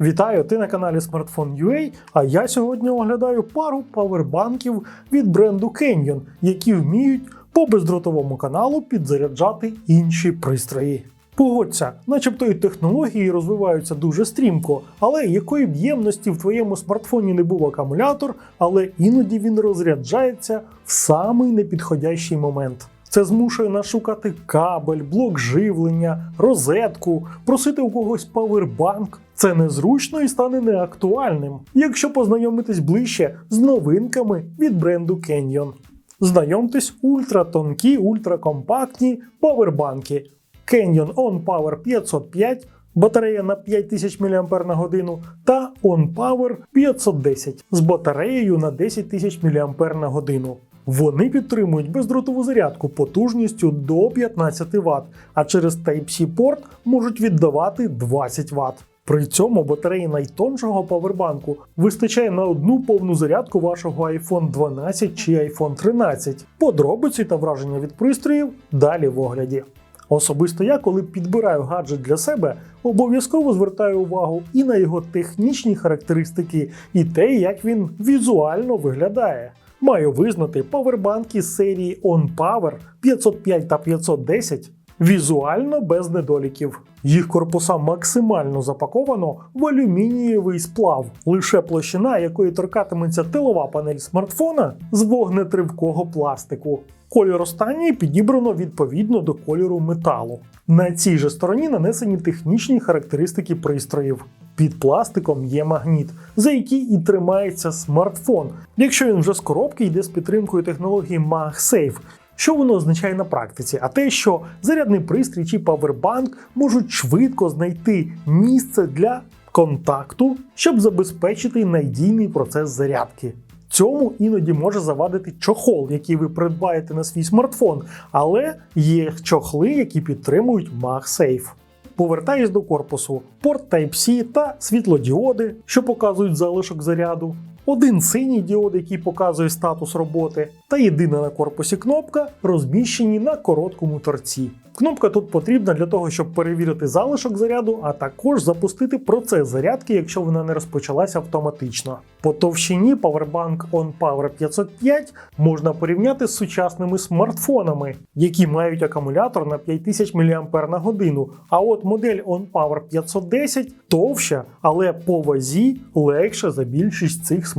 Вітаю! Ти на каналі Smartphone.ua, а я сьогодні оглядаю пару павербанків від бренду Canyon, які вміють по бездротовому каналу підзаряджати інші пристрої. Погодься, начебто і технології розвиваються дуже стрімко, але якої б ємності в твоєму смартфоні не був акумулятор, але іноді він розряджається в самий непідходящий момент. Це змушує нас шукати кабель, блок живлення, розетку, просити у когось павербанк. Це незручно і стане неактуальним, якщо познайомитись ближче з новинками від бренду Canyon. Знайомтесь ультратонкі, ультракомпактні павербанки. Canyon On Power 505, батарея на 5000 мАч та On Power 510 з батареєю на 10 тисяч мАч. Вони підтримують бездротову зарядку потужністю до 15 Вт, а через Type-C порт можуть віддавати 20 Вт. При цьому батареї найтоншого павербанку вистачає на одну повну зарядку вашого iPhone 12 чи iPhone 13. Подробиці та враження від пристроїв далі в огляді. Особисто я, коли підбираю гаджет для себе, обов'язково звертаю увагу і на його технічні характеристики, і те, як він візуально виглядає. Маю визнати павербанки серії OnPower 505 та 510 візуально без недоліків. Їх корпуса максимально запаковано в алюмінієвий сплав, лише площина якої торкатиметься тилова панель смартфона з вогнетривкого пластику. Кольор останньої підібрано відповідно до кольору металу. На цій же стороні нанесені технічні характеристики пристроїв. Під пластиком є магніт, за який і тримається смартфон, якщо він вже з коробки йде з підтримкою технології MagSafe. Що воно означає на практиці? А те, що зарядний пристрій чи павербанк можуть швидко знайти місце для контакту, щоб забезпечити надійний процес зарядки. Цьому іноді може завадити чохол, який ви придбаєте на свій смартфон, але є чохли, які підтримують MagSafe. Повертаюсь до корпусу, порт Type-C та світлодіоди, що показують залишок заряду, один синій діод, який показує статус роботи, та єдина на корпусі кнопка, розміщені на короткому торці. Кнопка тут потрібна для того, щоб перевірити залишок заряду, а також запустити процес зарядки, якщо вона не розпочалася автоматично. По товщині Powerbank On Power 505 можна порівняти з сучасними смартфонами, які мають акумулятор на 5000 мАч, а от модель On Power 510 товща, але по вазі легша за більшість цих смартфонів.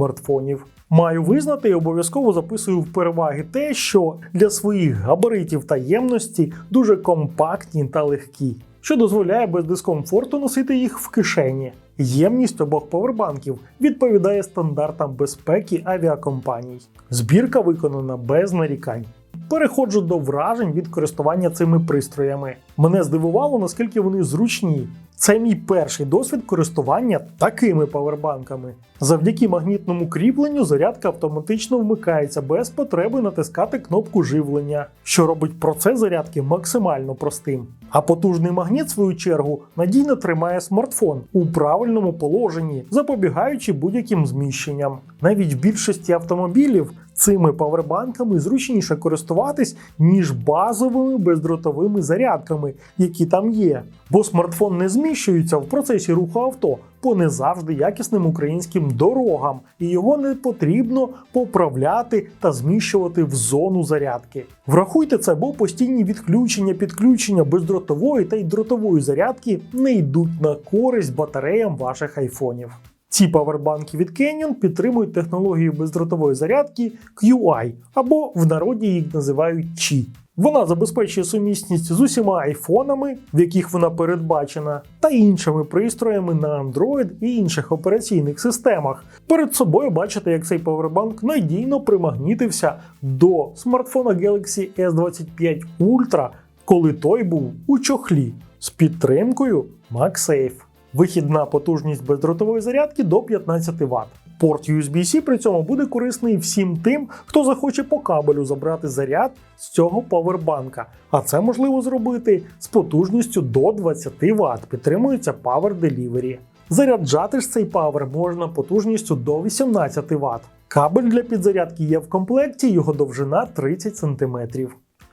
Маю визнати і обов'язково записую в переваги те, що для своїх габаритів та ємності дуже компактні та легкі, що дозволяє без дискомфорту носити їх в кишені. Ємність обох повербанків відповідає стандартам безпеки авіакомпаній. Збірка виконана без нарікань. Переходжу до вражень від користування цими пристроями. Мене здивувало, наскільки вони зручні. Це мій перший досвід користування такими павербанками. Завдяки магнітному кріпленню зарядка автоматично вмикається без потреби натискати кнопку живлення, що робить процес зарядки максимально простим. А потужний магніт, в свою чергу, надійно тримає смартфон у правильному положенні, запобігаючи будь-яким зміщенням. Навіть в більшості автомобілів цими павербанками зручніше користуватись, ніж базовими бездротовими зарядками, які там є. Бо смартфон не зміщується в процесі руху авто по не завжди якісним українським дорогам, і його не потрібно поправляти та зміщувати в зону зарядки. Врахуйте це, бо постійні відключення, підключення бездротової та й дротової зарядки не йдуть на користь батареям ваших айфонів. Ці павербанки від Canyon підтримують технологію бездротової зарядки QI, або в народі їх називають Qi. Вона забезпечує сумісність з усіма айфонами, в яких вона передбачена, та іншими пристроями на Android і інших операційних системах. Перед собою бачите, як цей павербанк надійно примагнітився до смартфона Galaxy S25 Ultra, коли той був у чохлі з підтримкою MagSafe. Вихідна потужність бездротової зарядки до 15 Вт. Порт USB-C при цьому буде корисний всім тим, хто захоче по кабелю забрати заряд з цього павербанка. А це можливо зробити з потужністю до 20 Вт. Підтримується Power Delivery. Заряджати ж цей павер можна потужністю до 18 Вт. Кабель для підзарядки є в комплекті, його довжина 30 см.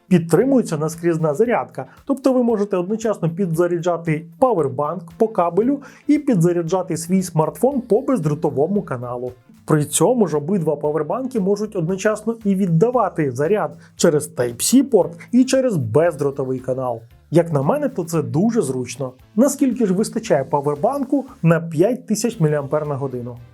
Підтримується наскрізна зарядка, тобто ви можете одночасно підзаряджати павербанк по кабелю і підзаряджати свій смартфон по бездротовому каналу. При цьому ж обидва павербанки можуть одночасно і віддавати заряд через Type-C порт і через бездротовий канал. Як на мене, то це дуже зручно. Наскільки ж вистачає павербанку на 5000 мАч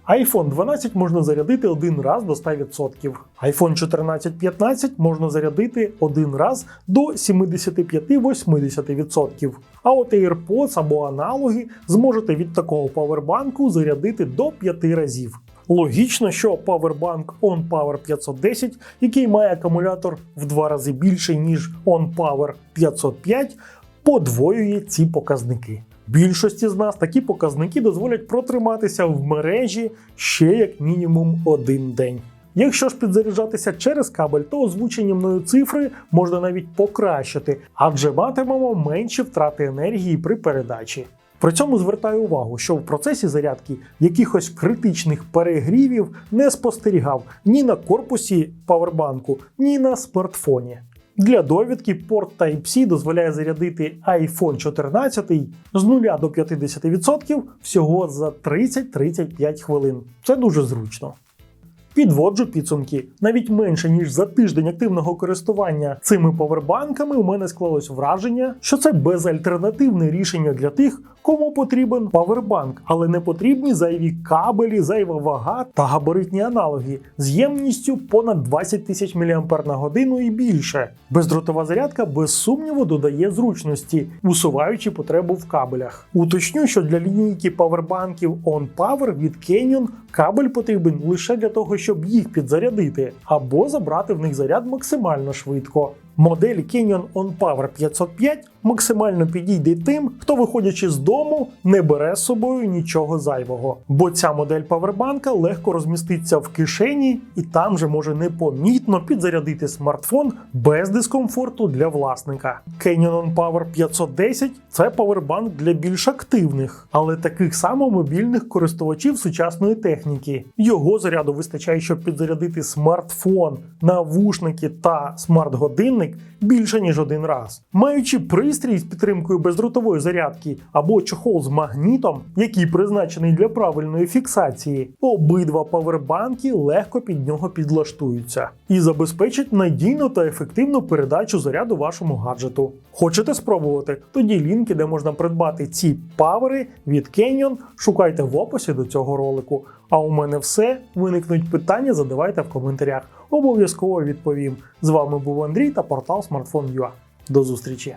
iPhone 12 можна зарядити один раз до 100%. iPhone 14-15 можна зарядити один раз до 75-80%. А от AirPods або аналоги зможете від такого павербанку зарядити до 5 разів. Логічно, що Powerbank On Power 510, який має акумулятор в два рази більший, ніж On Power 505, подвоює ці показники. Більшості з нас такі показники дозволять протриматися в мережі ще як мінімум один день. Якщо ж підзаряджатися через кабель, то озвучені мною цифри можна навіть покращити, адже матимемо менші втрати енергії при передачі. При цьому звертаю увагу, що в процесі зарядки якихось критичних перегрівів не спостерігав ні на корпусі павербанку, ні на смартфоні. Для довідки порт Type-C дозволяє зарядити iPhone 14 з 0 до 50% всього за 30-35 хвилин. Це дуже зручно. Підводжу підсумки. Навіть менше ніж за тиждень активного користування цими павербанками у мене склалось враження, що це безальтернативне рішення для тих, кому потрібен павербанк, але не потрібні зайві кабелі, зайва вага та габаритні аналоги з ємністю понад 20 тисяч на годину і більше. Бездротова зарядка без сумніву додає зручності, усуваючи потребу в кабелях. Уточню, що для лінійки павербанків On Power від Canyon кабель потрібен лише для того, щоб їх підзарядити, або забрати в них заряд максимально швидко. Модель Canyon On Power 505 максимально підійде тим, хто, виходячи з дому, не бере з собою нічого зайвого, бо ця модель павербанка легко розміститься в кишені і там же може непомітно підзарядити смартфон без дискомфорту для власника. Canyon On Power 510 це павербанк для більш активних, але таких само мобільних користувачів сучасної техніки. Його заряду вистачає, щоб підзарядити смартфон, навушники та смарт-годинник більше ніж один раз. Маючи пристрій з підтримкою бездротової зарядки або чохол з магнітом, який призначений для правильної фіксації, обидва павербанки легко під нього підлаштуються і забезпечать надійну та ефективну передачу заряду вашому гаджету. Хочете спробувати? Тоді лінки, де можна придбати ці павери від Canyon, шукайте в описі до цього ролику. А у мене все. Виникнуть питання, задавайте в коментарях. Обов'язково відповім. З вами був Андрій та портал Smartphone.ua. До зустрічі!